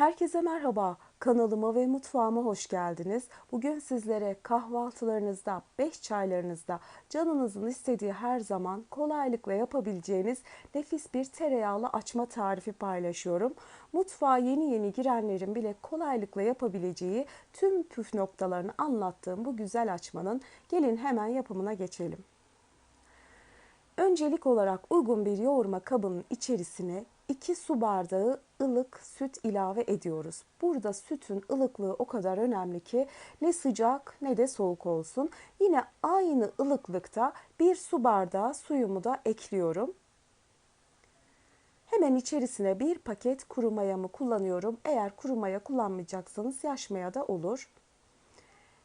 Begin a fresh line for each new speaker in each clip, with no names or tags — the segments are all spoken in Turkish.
Herkese merhaba. Kanalıma ve mutfağıma hoş geldiniz. Bugün sizlere kahvaltılarınızda, beş çaylarınızda canınızın istediği her zaman kolaylıkla yapabileceğiniz nefis bir tereyağlı açma tarifi paylaşıyorum. Mutfağa yeni yeni girenlerin bile kolaylıkla yapabileceği tüm püf noktalarını anlattığım bu güzel açmanın gelin hemen yapımına geçelim. Öncelik olarak uygun bir yoğurma kabının içerisine 2 su bardağı ılık süt ilave ediyoruz. Burada sütün ılıklığı o kadar önemli ki ne sıcak ne de soğuk olsun. Yine aynı ılıklıkta bir su bardağı suyumu da ekliyorum. Hemen içerisine bir paket kuru mayamı kullanıyorum. Eğer kuru maya kullanmayacaksanız yaş maya da olur.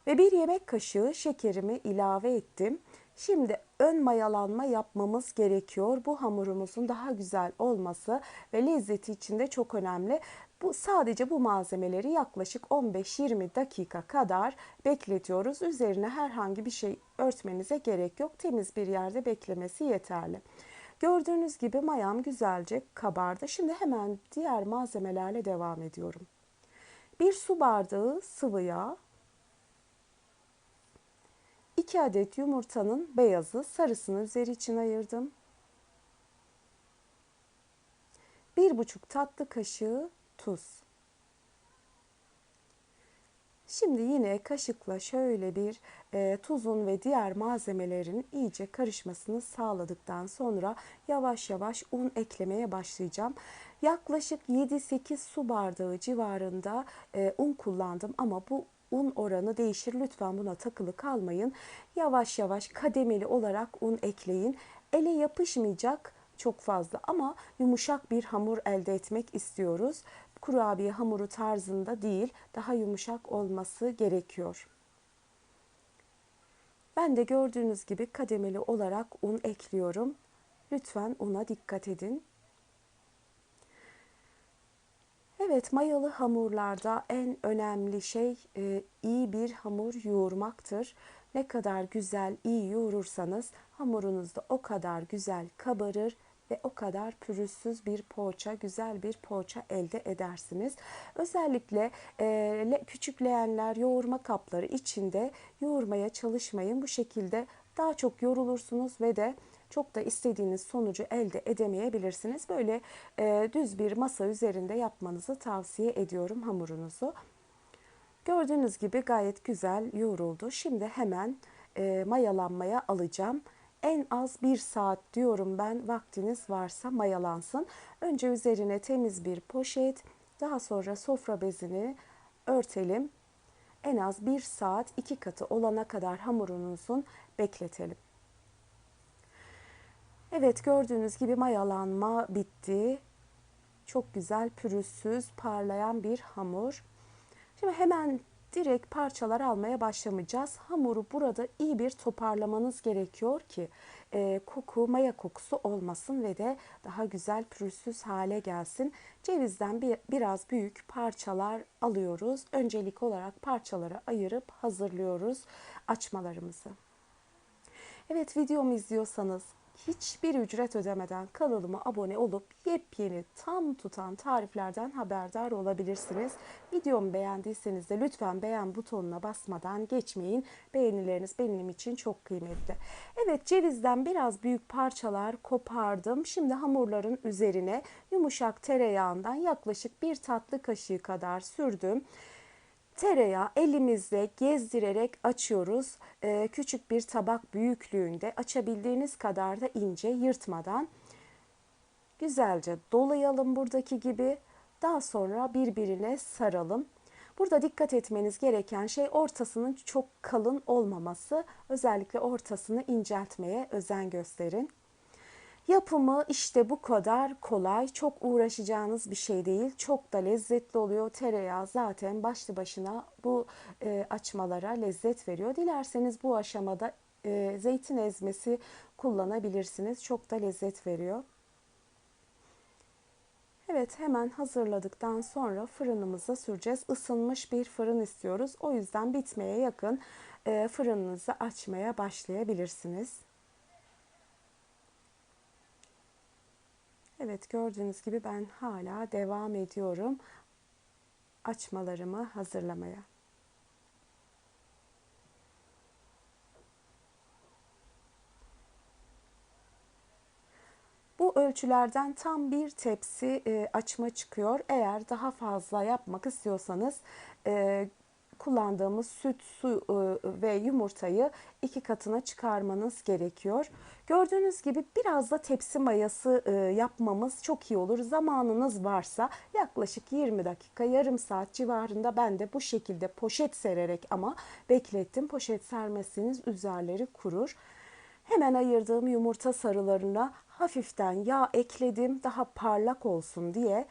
Ve bir yemek kaşığı şekerimi ilave ettim. Şimdi ön mayalanma yapmamız gerekiyor. Bu hamurumuzun daha güzel olması ve lezzeti için de çok önemli. Bu sadece bu malzemeleri yaklaşık 15-20 dakika kadar bekletiyoruz. Üzerine herhangi bir şey örtmenize gerek yok. Temiz bir yerde beklemesi yeterli. Gördüğünüz gibi mayam güzelce kabardı. Şimdi hemen diğer malzemelerle devam ediyorum. Bir su bardağı sıvı yağ, 2 adet yumurtanın beyazı, sarısını üzeri için ayırdım. 1,5 tatlı kaşığı tuz. Şimdi yine kaşıkla şöyle bir e, tuzun ve diğer malzemelerin iyice karışmasını sağladıktan sonra yavaş yavaş un eklemeye başlayacağım. Yaklaşık 7-8 su bardağı civarında e, un kullandım ama bu un oranı değişir. Lütfen buna takılı kalmayın. Yavaş yavaş kademeli olarak un ekleyin. Ele yapışmayacak çok fazla ama yumuşak bir hamur elde etmek istiyoruz. Kurabiye hamuru tarzında değil, daha yumuşak olması gerekiyor. Ben de gördüğünüz gibi kademeli olarak un ekliyorum. Lütfen una dikkat edin. Evet, mayalı hamurlarda en önemli şey e, iyi bir hamur yoğurmaktır. Ne kadar güzel, iyi yoğurursanız hamurunuz da o kadar güzel kabarır ve o kadar pürüzsüz bir poğaça, güzel bir poğaça elde edersiniz. Özellikle e, küçük leğenler, yoğurma kapları içinde yoğurmaya çalışmayın. Bu şekilde daha çok yorulursunuz ve de çok da istediğiniz sonucu elde edemeyebilirsiniz. Böyle e, düz bir masa üzerinde yapmanızı tavsiye ediyorum hamurunuzu. Gördüğünüz gibi gayet güzel yoğruldu. Şimdi hemen e, mayalanmaya alacağım. En az bir saat diyorum ben vaktiniz varsa mayalansın. Önce üzerine temiz bir poşet, daha sonra sofra bezini örtelim. En az bir saat iki katı olana kadar hamurunuzun bekletelim. Evet gördüğünüz gibi mayalanma bitti. Çok güzel pürüzsüz parlayan bir hamur. Şimdi hemen direkt parçalar almaya başlamayacağız. Hamuru burada iyi bir toparlamanız gerekiyor ki e, koku, maya kokusu olmasın ve de daha güzel pürüzsüz hale gelsin. Cevizden bir, biraz büyük parçalar alıyoruz. Öncelik olarak parçalara ayırıp hazırlıyoruz açmalarımızı. Evet videomu izliyorsanız hiçbir ücret ödemeden kanalıma abone olup yepyeni tam tutan tariflerden haberdar olabilirsiniz. Videomu beğendiyseniz de lütfen beğen butonuna basmadan geçmeyin. Beğenileriniz benim için çok kıymetli. Evet cevizden biraz büyük parçalar kopardım. Şimdi hamurların üzerine yumuşak tereyağından yaklaşık bir tatlı kaşığı kadar sürdüm tereyağı elimizle gezdirerek açıyoruz. Ee, küçük bir tabak büyüklüğünde açabildiğiniz kadar da ince yırtmadan güzelce dolayalım buradaki gibi. Daha sonra birbirine saralım. Burada dikkat etmeniz gereken şey ortasının çok kalın olmaması. Özellikle ortasını inceltmeye özen gösterin. Yapımı işte bu kadar kolay. Çok uğraşacağınız bir şey değil. Çok da lezzetli oluyor. Tereyağı zaten başlı başına bu e, açmalara lezzet veriyor. Dilerseniz bu aşamada e, zeytin ezmesi kullanabilirsiniz. Çok da lezzet veriyor. Evet hemen hazırladıktan sonra fırınımıza süreceğiz. Isınmış bir fırın istiyoruz. O yüzden bitmeye yakın e, fırınınızı açmaya başlayabilirsiniz. Evet gördüğünüz gibi ben hala devam ediyorum. açmalarımı hazırlamaya. Bu ölçülerden tam bir tepsi e, açma çıkıyor. Eğer daha fazla yapmak istiyorsanız e, kullandığımız süt, su e, ve yumurtayı iki katına çıkarmanız gerekiyor. Gördüğünüz gibi biraz da tepsi mayası e, yapmamız çok iyi olur. Zamanınız varsa yaklaşık 20 dakika, yarım saat civarında ben de bu şekilde poşet sererek ama beklettim. Poşet sermesiniz üzerleri kurur. Hemen ayırdığım yumurta sarılarına hafiften yağ ekledim daha parlak olsun diye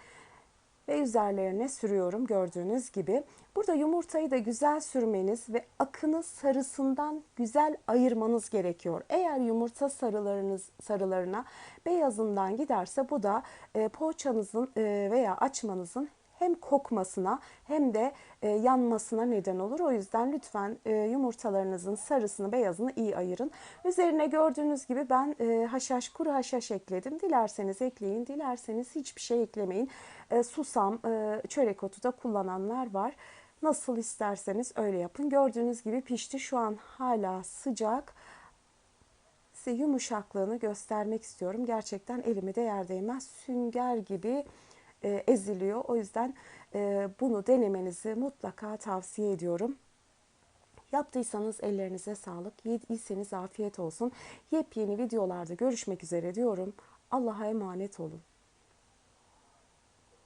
ve üzerlerine sürüyorum gördüğünüz gibi. Burada yumurtayı da güzel sürmeniz ve akını sarısından güzel ayırmanız gerekiyor. Eğer yumurta sarılarınız sarılarına beyazından giderse bu da e, poğaçanızın e, veya açmanızın hem kokmasına hem de e, yanmasına neden olur. O yüzden lütfen e, yumurtalarınızın sarısını beyazını iyi ayırın. Üzerine gördüğünüz gibi ben e, haşhaş kuru haşhaş ekledim. Dilerseniz ekleyin, dilerseniz hiçbir şey eklemeyin. E, susam, e, çörek otu da kullananlar var. Nasıl isterseniz öyle yapın. Gördüğünüz gibi pişti. Şu an hala sıcak size yumuşaklığını göstermek istiyorum. Gerçekten elimi de yer değmez. Sünger gibi e, eziliyor. O yüzden e, bunu denemenizi mutlaka tavsiye ediyorum. Yaptıysanız ellerinize sağlık. Yediyseniz afiyet olsun. Yepyeni videolarda görüşmek üzere diyorum. Allah'a emanet olun.